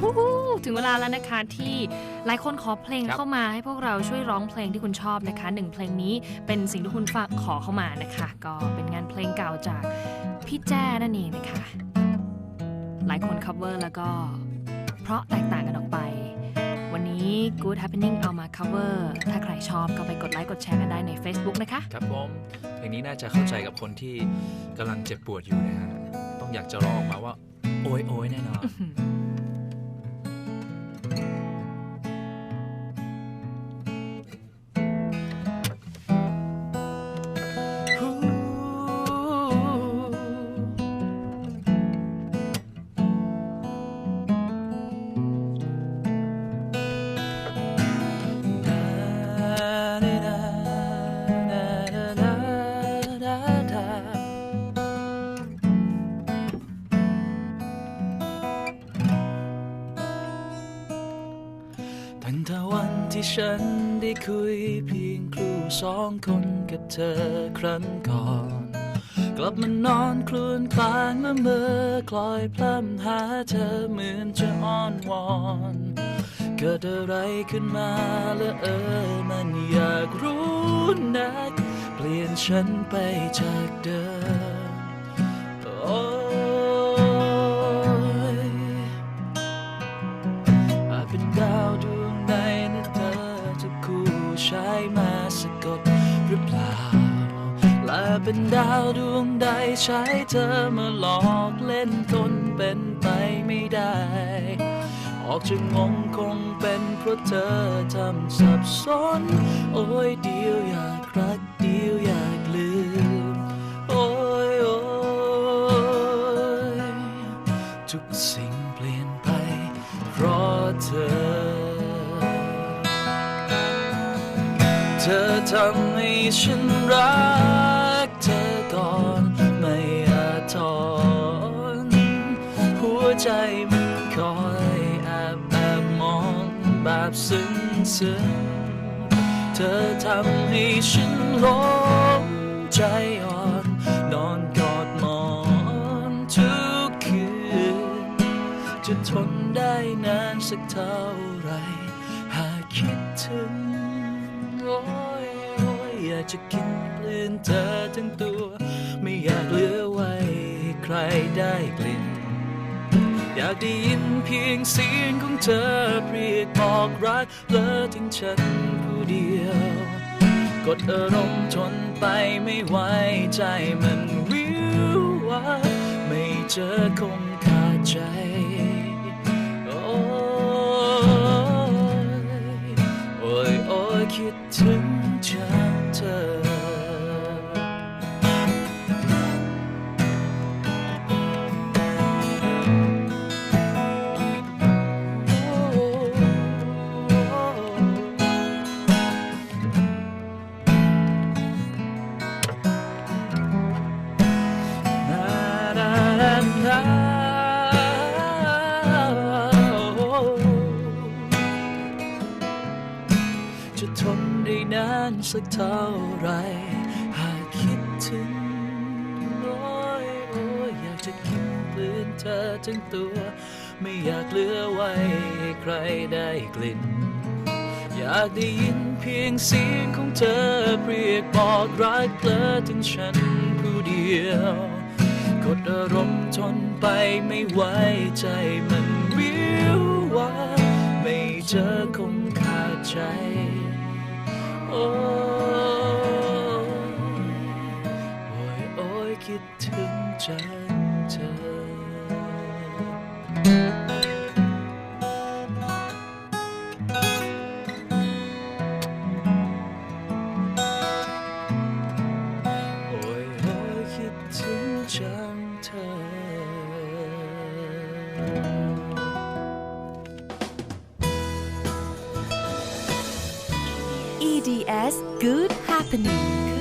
ฮู้ฮู้ถึงเวลาแล้วนะคะที่หลายคนขอเพลงครับเข้ามาให้พวกเราช่วยร้องเพลงที่คุณชอบนะคะหนึ่งเพลงนี้เป็นสิ่งที่คุณฝากขอเข้ามานะคะ ก็เป็นงานเพลงเก่าจากพี่แจ้นั่นเองนะคะ หลายคน cover แล้วก็ เพราะแตกต่างกันออกไป วันนี้ Good Happening เอามา cover ถ้าใครชอบก็ไปกดไลค์กดแชร์กันได้ใน Facebook นะคะ ครับผมเพลงนี้น่าจะเข้าใจกับคนที่กำลังเจ็บปวดอยู่นะฮะต้องอยากจะร้องออกมาว่า โอยโอยแน่นอน ตั้งแต่วันที่ฉันได้คุยเพียงครูสองคนกับเธอครั้งก่อน กลับมานอนครวญคลางละเมอคลอยพร่ำหาเธอเหมือนจะอ้อนวอนเกิดอะไรขึ้นมาและเออมันอยากรู้นัก เปลี่ยนฉันไปจากเดิม มาสะกดหรือเปล่า และเป็นดาวดวงใดใช้เธอมาหลอกเล่นคนเป็นไปไม่ได้ ออกจะงงคงเป็นเพราะเธอทำสับสน โอ้ยเดียวอยากรักเดียวอยากลืม โอ้ยโอ้ยทุกสิ่งเปลี่ยนไปเพราะเธอ อทำให้ฉันรักเธอก่อนไม่อาจถอนหัวใจมันคอยแอบแอบมองแบบซึ้งซึ้งเธอทำให้ฉันหลงใจอ่อนนอนกอดหมอนทุกคืนจะทนได้นานสักเท่าไหรหากคิดถึง โอ้ยโอ้ยอยากจะกินกลืนเธอทั้งตัว ไม่อยากเหลือไว้ให้ใครได้กลิ่น อยากได้ยินเพียงเสียงของเธอเรียกบอกรักเลอถึงฉันผู้เดียว กดอารมณ์ทนไปไม่ไหวใจมันวิววาไม่เจอคงขาดใจ คิดถึงจังานสักเท่าไร หากคิดถึงโอ้ยโอ้ยอยากจะกินกลืนเธอทั้งตัว ไม่อยากเหลือไว้ให้ใครได้กลิ่น อยากได้ยินเพียงเสียงของเธอเรียกบอกรักเธอถึงฉันผู้เดียวกดอารมณ์ทนไปไม่ไหวใจมันวิววาไม่เจอคงขาดใจ โ EDS Good Happening